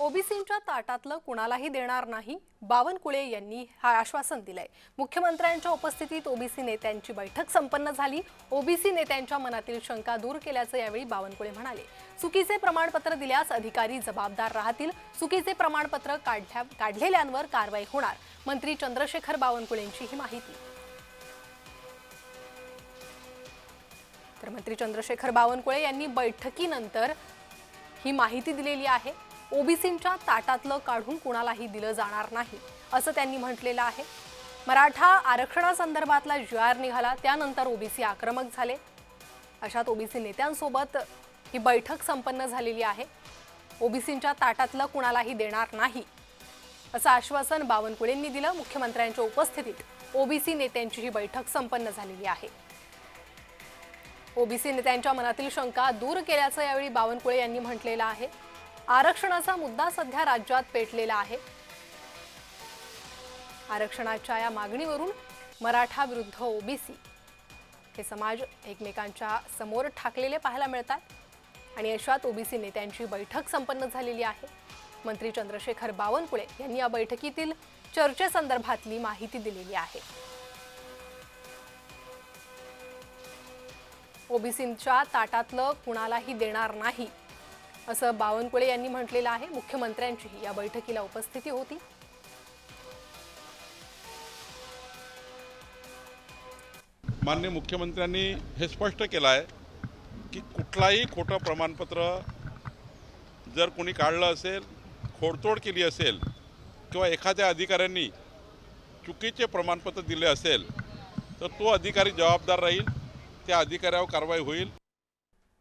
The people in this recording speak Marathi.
ओबीसींच्या ताटातलं कुणालाही देणार नाही बावनकुळे यांनी हा आश्वासन दिलंय. मुख्यमंत्र्यांच्या उपस्थितीत ओबीसी नेत्यांची बैठक संपन्न झाली. ओबीसी नेत्यांच्या मनातील शंका दूर केल्याचं यावेळी बावनकुळे म्हणाले. चुकीचे प्रमाणपत्र दिल्यास अधिकारी जबाबदार राहतील. चुकीचे प्रमाणपत्र काढल्या काढलेल्यांवर कारवाई होणार. मंत्री चंद्रशेखर बावनकुळेंची ही माहिती. तर मंत्री चंद्रशेखर बावनकुळे यांनी बैठकीनंतर ही माहिती दिलेली आहे. ओबीसींच्या ताटातलं काढून कुणालाही दिलं जाणार नाही असं त्यांनी म्हटलेलं आहे. मराठा आरक्षणासंदर्भातला जी आर निघाला त्यानंतर ओबीसी आक्रमक झाले. अशात ओबीसी नेत्यांसोबत ही बैठक संपन्न झालेली आहे. ओबीसींच्या ताटातलं कुणालाही देणार नाही असं आश्वासन बावनकुळेंनी दिलं. मुख्यमंत्र्यांच्या उपस्थितीत ओबीसी नेत्यांची ही बैठक संपन्न झालेली आहे. ओबीसी नेत्यांच्या मनातील शंका दूर केल्याचं यावेळी बावनकुळे यांनी म्हटलेलं आहे. आरक्षणाचा मुद्दा सध्या राज्यात पेटलेला आहे. आरक्षणाच्या या मागणीवरून मराठा विरुद्ध ओबीसी हे समाज एकमेकांच्या समोर ठाकलेले पाहायला मिळतात आणि अशात ओबीसी नेत्यांची बैठक संपन्न झालेली आहे. मंत्री चंद्रशेखर बावनकुळे यांनी या बैठकीतील चर्चेसंदर्भातली माहिती दिलेली आहे. ओबीसींच्या ताटातलं कुणालाही देणार नाही असं बावनकुळे यांनी म्हटलेलं आहे. मुख्यमंत्र्यांचीही या बैठकीला उपस्थिती होती. माननीय मुख्यमंत्र्यांनी हे स्पष्ट केलं आहे की कुठलाही खोटं प्रमाणपत्र जर कोणी काढलं असेल खोडतोड केली असेल किंवा एखाद्या अधिकाऱ्यांनी चुकीचे प्रमाणपत्र दिले असेल तर तो अधिकारी जबाबदार राहील त्या अधिकाऱ्यावर कारवाई होईल